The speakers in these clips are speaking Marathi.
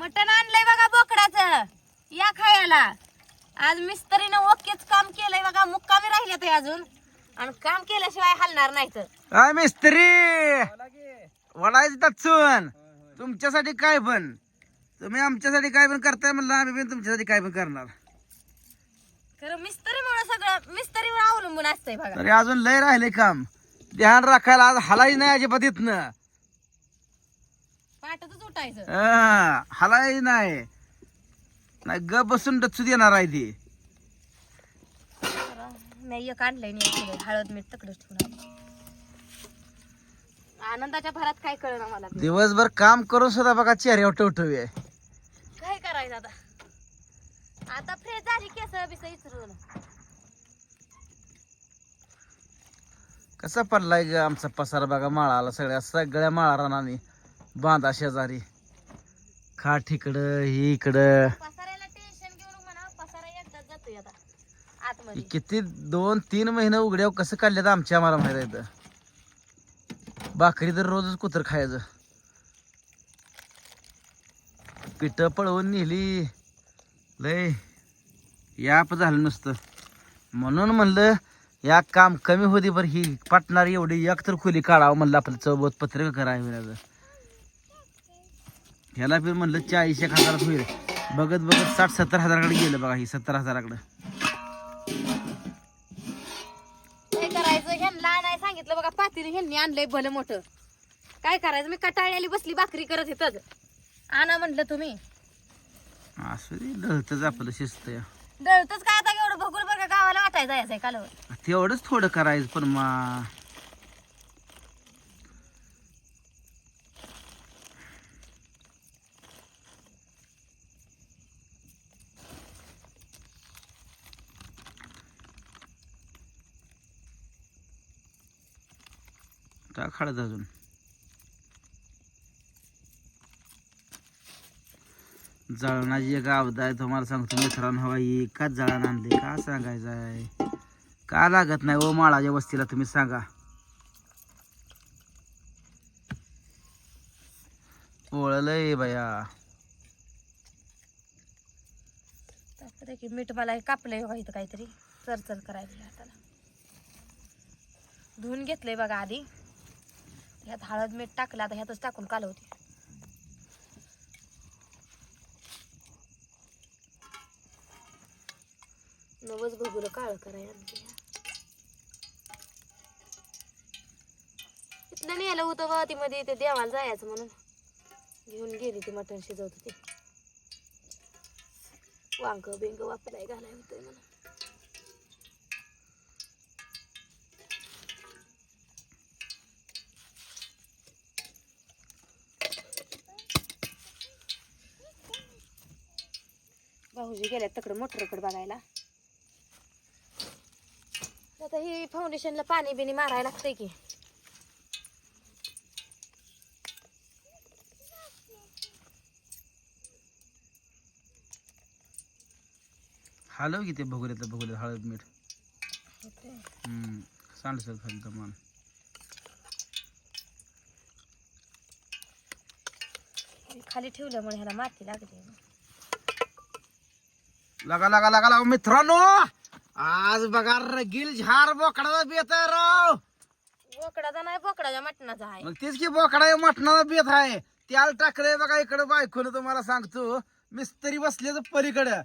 मटण आणलंय बघा बोकडाचं. या खायला. आज मिस्त्रीनं ओकेच काम केलंय बघा. मुक्कामी राहिले ते अजून. आणि काम केल्याशिवाय हलणार नाही तर काय मिस्त्री! वडायचं दचून तुमच्यासाठी काय पण. तुम्ही आमच्यासाठी काय पण करताय म्हणलं आम्ही पण तुमच्यासाठी काय पण करणार. खरं मिस्त्रीमुळे सगळं मिस्त्रीवर अवलंबून असतंय बघा. तरी अजून लय राहिले काम. ध्यान राखायला आज हलाई नाही अजिबात इथनं. हा, हलाई नाही. नाही ग बसून डचू देणार आहे ती. मी एक आणलंय नाही हळद मीठ तकडच आले. आनंदाच्या भरात काय मला दिवसभर काम करून सुद्धा बघा चेहऱ्यावर टवटवी आहे. काय करायचं आता? आता फ्रेश झाली केस बिस इचरून. कसा पडलाय ग आमचा पसारा बघा माळाला सगळ्या सगळ्या माळा रानाने बांधा शेजारी. खाट इकडं ही इकडं. पसाऱ्याला टेन्शन घेऊन म्हणा पसारा एकदाच जातोय आता आतमध्ये. किती दोन तीन महिने उघड्यावर कसं काढले तर आमच्या आम्हाला माहीत आहे इथं. भाकरी तर रोजच कुत्र खायचं. पिठ पळवून नेली. लय याप झालं नुसतं. म्हणून म्हणलं या काम कमी होती बरं ही पाटणार एवढी एक तर खोली काढावं म्हणलं आपलं चौबत पत्रिका करावं ह्याला पण म्हणलं चाळीस एक हजारात होईल. बघत बघत साठ सत्तर हजाराकडे गेलं बघा ही सत्तर हजाराकडे. काय करायचं? ह्यांना नाही सांगितलं बघा पातीने ह्यांनी आणलंय भलं मोठं. काय करायचं? मी कटाळी आली बसली भाकरी करत येतच आणा म्हटलं तुम्ही. असं ढळतच आपलं शिस्त या. दळतच काय आता? एवढं बघून बघा गावाला वाटायचं जायचंय कालवर तेवढंच थोडं करायचं पण मा टाक हळद अजून. जळणाची एक आवड आहे तुम्हाला सांगतो मित्रांनो हवा एकाच जळण आणले. का सांगायचं आहे का लागत नाही ओ माळाच्या वस्तीला तुम्ही सांगा. ओळलंय बया तापरे की मीठ मला कापलंय बघा इथं काहीतरी. चरचर करायला हाताला धुवून घेतलंय बघा आधी. ह्यात हळद मीठ टाकलं आता ह्यातच टाकून कालवते नवच बघूला काळ करायला इथलं नेलं होतं बा ती मध्ये ते देवाला जायचं म्हणून. घेऊन गेली ती मटण शिजवत होती. वांग बिंग वापराय घालाय होतंय म्हणून. गेल्यात तिकडं मोटरकडे बघायला. आता ही फाउंडेशनला पाणी बिनी मारायला लागतंय की. हलव की ते बघूल्यातलं बघूल्यात हळद मीठ. हम्म सांडसर खाली दमान हे खाली ठेवल्यामुळे ह्याला माती लागली. लगा लगा लगा लगा मित्रांनो! आज बघा रगील झाड बोकडाचा बेत आहे राव. बोकडाचा नाही बोकडाच्या मटणाचा आहे. मग तेच की बोकडा मटणाचा बेत आहे. त्याला टाकलंय बघा इकडं बायकोन तुम्हाला सांगतो. मिस्त्री बसले तर पलीकडं.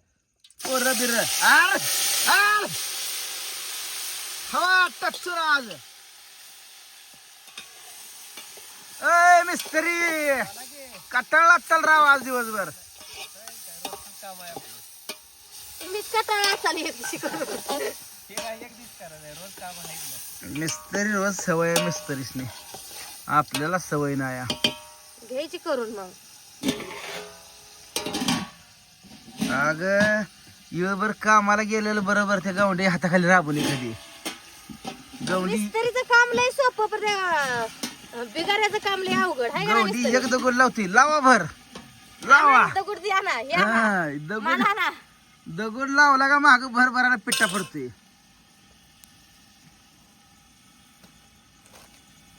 पोर बिर. आर आर! हवा आज. ए मिस्त्री! कटाळा चल राव आज दिवसभर. मीच कटाळा मिस्त्री रोज सवय आहे मिस्त्रीसनी. आपल्याला सवय नाही आहे. घ्यायची करून मग. अग बर कामाला गेलेलं बरोबर त्या गावंडी हाताखाली राबवली कधी गवंडी मिस्त्रीचं काम लय सोपं पण त्या बिगाऱ्याचं काम लय अवघड. आहे का नाही गवंडी मिस्त्री? एक दगड लावती. लावा भर. लावा. दगड द्या ना. या ना. हा, दगड मला ना दगड लावला का माग भर भरायला पिट्टा पडतोय.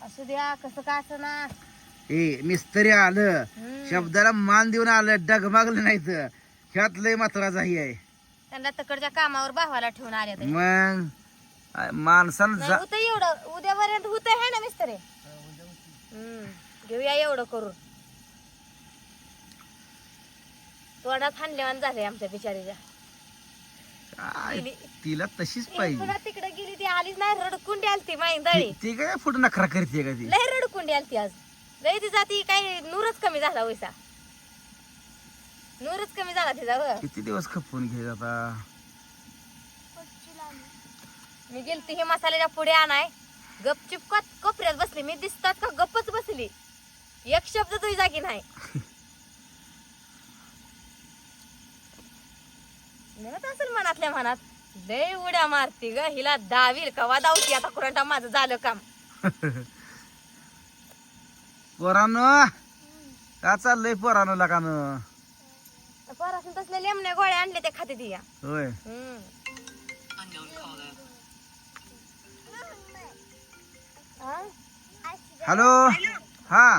असू द्या कसं का असं ना. ए मिस्त्री आलं. शब्दाला मान देऊन आलं डगमागलं नाही तर. ह्यात लय महत्त्वाचा ही आहे. त्यांना तकडच्या कामावर भावाला ठेवून आले ते. मग आ, माणसानं जा होतं एवढं. उद्यापर्यंत होत आहे ना मिस्त्री? घेऊया एवढं करून. तोंडात हाणल्यावान झाले आमच्या बिचारीच्या काय, गेली. तिला तशीच पाहिजे. तिकडे गेली ती आलीच नाही रडकुंडी आलती माई दळी. ती- ती काय फुट नखरा करते का ती? लय रडकुंडी आलती आज. लय ती काय नूरच कमी झाला वैसा. नूरच कमी झाला तिचा व किती दिवस खपून घे आता? मी गेलती हे मसाल्याच्या पुढे आणाय. गपचिप कोपऱ्यात बसली. मी दिसतात का गप्पच बसली. एक शब्द तुझी जागी नाही. म्हणत असेल मनातल्या मनात लय उड्या मारती ग हिला दावील कवा दावती आता कुरंटा माझं झालं काम. पोरानो का चाललंय पोरानो लगानं पोरासून तसले लेमण्या गोळ्या आणले ते खाते ती या. होय. हम्म. हा? हॅलो? हा.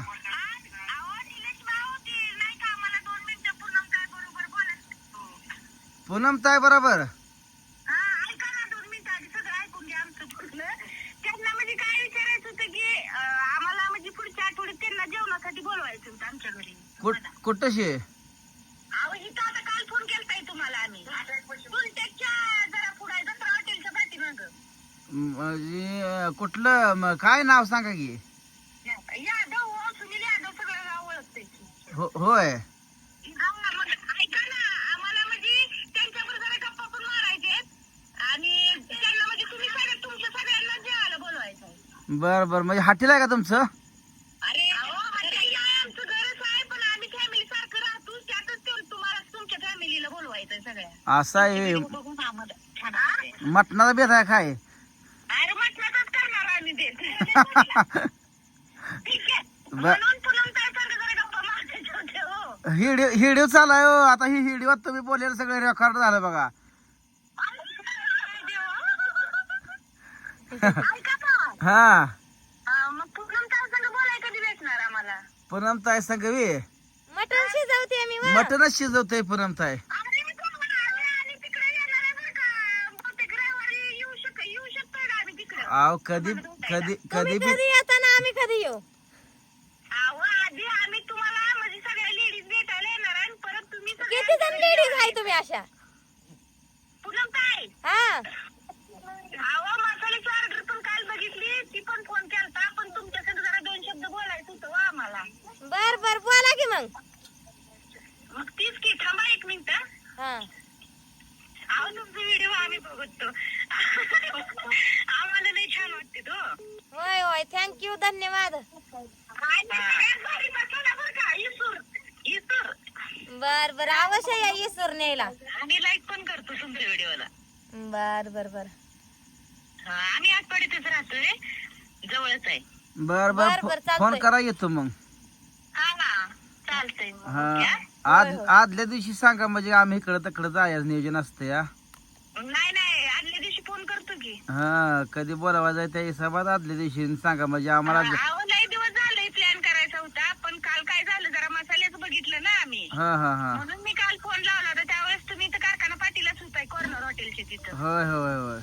पूनम ताय बरोबर? त्यांना म्हणजे काय विचारायचं होतं की अं, आम्हाला म्हणजे पुढच्या आठवड्यात त्यांना जेवणासाठी बोलवायचं होतं आमच्या घरी. कुठ कुठं शे अहो इथं आता काल फोन केलताय तुम्हाला आम्ही. तुमच्या जरा पुढे जत्रा हॉटेलच्या पाठीमाग. म्हणजे अं, कुठलं? म, काय नाव सांगा की? यादव हो, सुनील यादव सगळं गाव ओळखते हो होय हा, मग ऐका ना आम्हाला म्हणजे त्यांच्याबरोबर जरा गप्पा पण मारायचे आणि त्यांना म्हणजे तुम्ही सगळ्या तुमच्या सगळ्यांना जेवायला बोलवायचं बर बर. म्हणजे हॉटेल आहे का तुमचं? अरे हॉटेल आहे. आमचं घरच आहे पण आम्ही फॅमिली सारखं राहतो त्यातच ते तुम्हाला तुमच्या फॅमिलीला बोलवायचं सगळ्या. असं आहे. बघून आम्हाला छान वाटतंय. मटणाचा बेत आहे काय? अरे म्हटलंच करणार आम्ही देत ठीक आहे. ब- म्हणून तुला काय सांग जरा गप्पा मारायचे होते हो. हिडिओ हिडिओ चालाय हो. आता ही हिडिओ तुम्ही बोललेलं सगळं रेकॉर्ड झालं बघा. ऐका हा. हा, मग पूनम काय संग बोलाय कधी भेटणार आम्हाला? पूनम ताय संगवी मटण शिजवते मी व. शिजवतोय पूनम ताय अरे मी तुम्हाला आले आणि तिकडे येणार आहे बरं का. बहुतेक रविवारी येऊ शक येऊ शकतोय का आम्ही तिकडे? अहो कधी कधी तुम्ही कधी बी कधी येता ना आम्ही कधी येऊ? अहो आधी आम्ही तुम्हाला म्हणजे सगळ्या लेडीज भेटायला येणार आहे आणि परत तुम्ही सगळ्या- किती जण लेडीज आहे. तुम्ही अशा? पूनम काय हा. अहो मसाल्याची ऑर्डर पण काल बघितली ती पण फोन केलता. पण तुमच्याकडे जरा दोन शब्द बोलायचं होतं वा आम्हाला. बर बर बोला की मग. मग तीच की थांबा एक मिनिट. हा. अहो तुमचा व्हिडिओ आम्ही बघतो. आम्हाला लई छान वाटते तो. होय होय. थँक्यू धन्यवाद. आणि सगळ्यात भारी बरं का. इसूर इसूर. बर बर. अवश्य या इसर न्यायला. आणि लाईक पण करतो तुमच्या व्हिडिओला बर बर बर. आम्ही आठवड्यातच राहतोय. जवळच आहे. बर बर, बर बर, चालतंय. फोन करा येतो मग. हा ना चालतंय मग. हा. ओके, हा? आज होय, होय. आदल्या दिवशी सांगा म्हणजे आम्ही इकडं तिकडं जायचं नियोजन असतं या. नाही नाही आदल्या दिवशी फोन करतो की. हा कधी बोलावा जाय त्या हिशोबात आदल्या दिवशी सांगा म्हणजे आम्हाला अहो लय दिवस झाले प्लॅन करायचा होता पण काल काय झालं जरा मसाल्याचं बघितलं ना आम्ही. हा हा हा. म्हणून मी काल फोन लावला होता त्यावेळेस तुम्ही तर कारखाना पाटीलाच होताय कॉर्नर हॉटेलच्या तिथं. होय होय होय.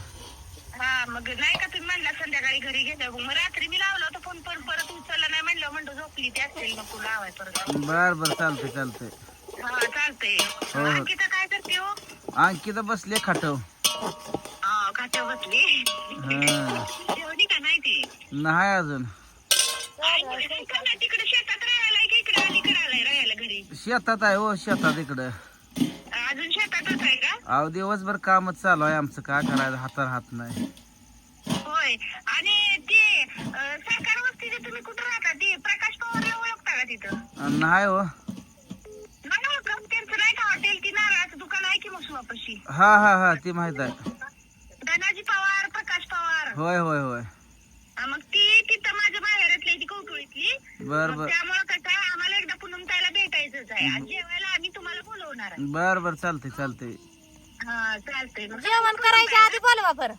हा मग नाही का तुम्ही म्हणला संध्याकाळी घरी गेल्या मग रात्री मी लावला होता फोन पण परत उचलला नाही. म्हणलं म्हणतो झोपली ती असेल नको लावाय परत. बर बर चालतंय चालतंय. हा चालतंय. हो. अंकिता काय करते हो? अंकिता बसले खाटव हा खात्या बसली. हा. जेवणी का नाही ती? नाही अजून. का तिकडे शेतात राहायला की इकडे? अलीकडे आलाय राहायला घरी. शेतात आहे हो शेतात इकडं. अजून शेतातच आहे का? अहो दिवसभर कामच चालू आहे आमचं. काय करायचं? हातार हात नाही. होय. आणि ते सरकार वस्तीचे तुम्ही कुठं राहता ते प्रकाश पवारला ओळखता का तिथं? नाही हो. नाही ओळखत त्यांचं नाही का हॉटेल ती नारळाचं दुकान आहे की हा हा हा ती माहीत आहे. धनाजी पवार प्रकाश पवार. होय होय होय. हा, मग ती तिथं माझ्या माहेरातली ती कौटुळीतली बर मग बर. त्यामुळं कसं आहे आम्हाला एकदा पुनम ताईला भेटायचंच आहे. आणि जेवायला आम्ही तुम्हाला बोलवणार आहे. बर बर चालतंय चालतंय. हा चालतंय. मग जेवण करायच्या आधी बोलवा बरं?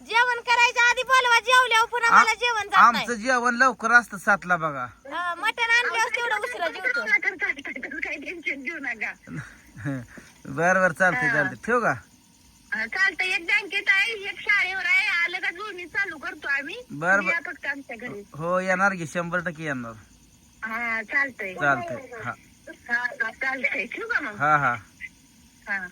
जेवण करायच्या आधी बोलवा जेवल्यावर पुन्हा मला जेवण जात नाही. आमचं जेवण लवकर असतं सातला बघा. हा, मटण आणल्यावर तेवढं उशिरा जेवतो. काय- टेन्शन घेऊ नका बर बर चालतंय चालतंय. ठेव का? अं, चालतंय एक बँकेत आहे एक शाळेवर आहे. आलं का दोन्ही चालू करतो आम्ही. बरं, तुम्ही बरं. या फक्त आमच्या घरी. हो येणार की शंभर टक्के येणार. हा चालतंय. चालतंय हा हा. हा, चालतंय. ठेवू का मग? हा हा. हा.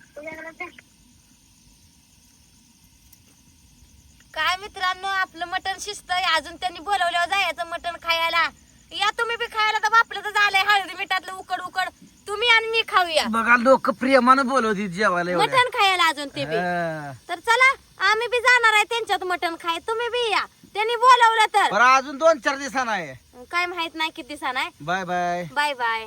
काय मित्रांनो आपलं मटण शिजतंय. अजून त्यांनी बोलवल्यावर जायचं मटण खायला. या तुम्ही बी खायला तर आपलं तर झालंय. हळदी मिठातलं उकड उकड. तुम्ही आणि मी खाऊया. बघा लोक प्रेमानं बोलवती जेवायला एवढ्या. मटण खायला अजून ते बी. हा. तर चला आम्ही बी जाणार आहे त्यांच्यात मटण खाय. तुम्ही बी या. त्यांनी बोलवलं तर. बरं अजून दोन चार दिवसानं आहे. काय माहीत नाही किती दिवसा नाही बाय बाय. Bye bye.